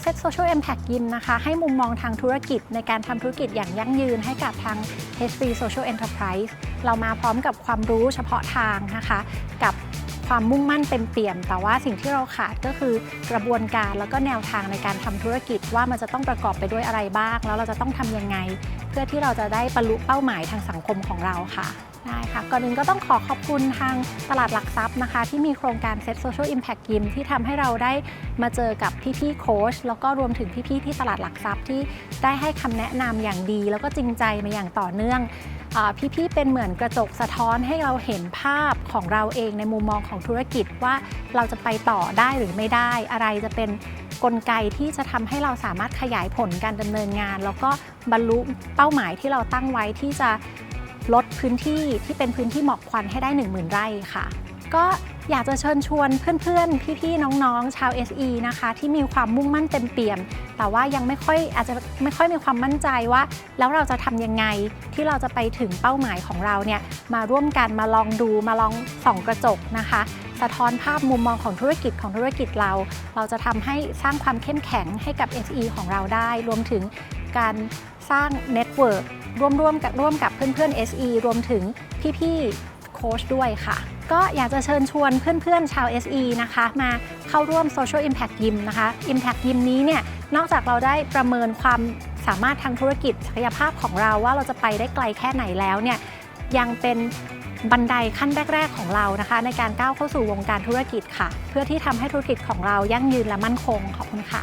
เซ็ตโซเชียล i m p a c t ยิมนะคะ ให้มุมมองทางธุรกิจในการทำธุรกิจอย่างยั่งยืนให้กับทาง h 3 Social Enterprise เรามาพร้อมกับความรู้เฉพาะทางนะคะ กับ ความมุ่งมั่นเต็มเปี่ยม แต่ว่าสิ่งที่เราขาดก็คือกระบวนการแล้วก็แนวทางในการทำธุรกิจว่ามันจะต้องประกอบไปด้วยอะไรบ้าง แล้วเราจะต้องทำยังไง เพื่อที่เราจะได้บรรลุเป้าหมายทางสังคมของเราค่ะได้ค่ะก่อนอื่นก็ต้องขอขอบคุณทางตลาดหลักทรัพย์นะคะ ที่มีโครงการ Set Social Impact ยิมที่ทำให้เราได้มาเจอกับพี่ๆโค้ชแล้วก็รวมถึงพี่ๆที่ตลาดหลักทรัพย์ที่ได้ให้คำแนะนำอย่างดี แล้วก็จริงใจมาอย่างต่อเนื่อง พี่ๆเป็นเหมือนกระจกสะท้อนให้เราเห็นภาพของเราเองในมุมมองของธุรกิจว่าเราจะไปต่อได้หรือไม่ได้ อะไรจะเป็นกลไกที่จะทำให้เราสามารถขยายผลการดำเนินงาน แล้วก็บรรลุเป้าหมายที่เราตั้งไว้ที่จะลดพื้นที่ที่เป็นพื้นที่หมอกควันให้ได้ 10,000 ไร่ค่ะ ก็ อยากจะเชิญชวนเพื่อนๆ พี่ๆ น้องๆ ชาว SE นะคะ ที่มีความมุ่งมั่นเต็มเปี่ยม แต่ว่ายังไม่ค่อยอาจจะไม่ค่อยมีความมั่นใจว่า แล้วเราจะทำยังไงที่เราจะไปถึงเป้าหมายของเราเนี่ยมาร่วมกันมาลองดูมาลองส่องกระจกนะคะ สะท้อนภาพมุมมองของธุรกิจของธุรกิจเรา เราจะทำให้สร้างความเข้มแข็งให้กับ SE ของเราได้ รวมถึงการสร้างเน็ตเวิร์กร่วมร่วมกับร่วมกับเพื่อนๆ SE รวมถึงพี่ๆ โค้ชด้วยค่ะ ก็อยากจะเชิญชวนเพื่อนๆชาว SE นะคะ มาเข้าร่วม Social Impact Gym นะคะ Impact Gym นี้เนี่ย นอกจากเราได้ประเมินความสามารถทางธุรกิจศักยภาพของเราว่าเราจะไปได้ไกลแค่ไหนแล้วเนี่ย ยังเป็นบันไดขั้นแรก ๆ ของเรานะคะ ในการก้าวเข้าสู่วงการธุรกิจค่ะ เพื่อที่ทำให้ธุรกิจของเรายั่งยืนและมั่นคงขอบคุณค่ะ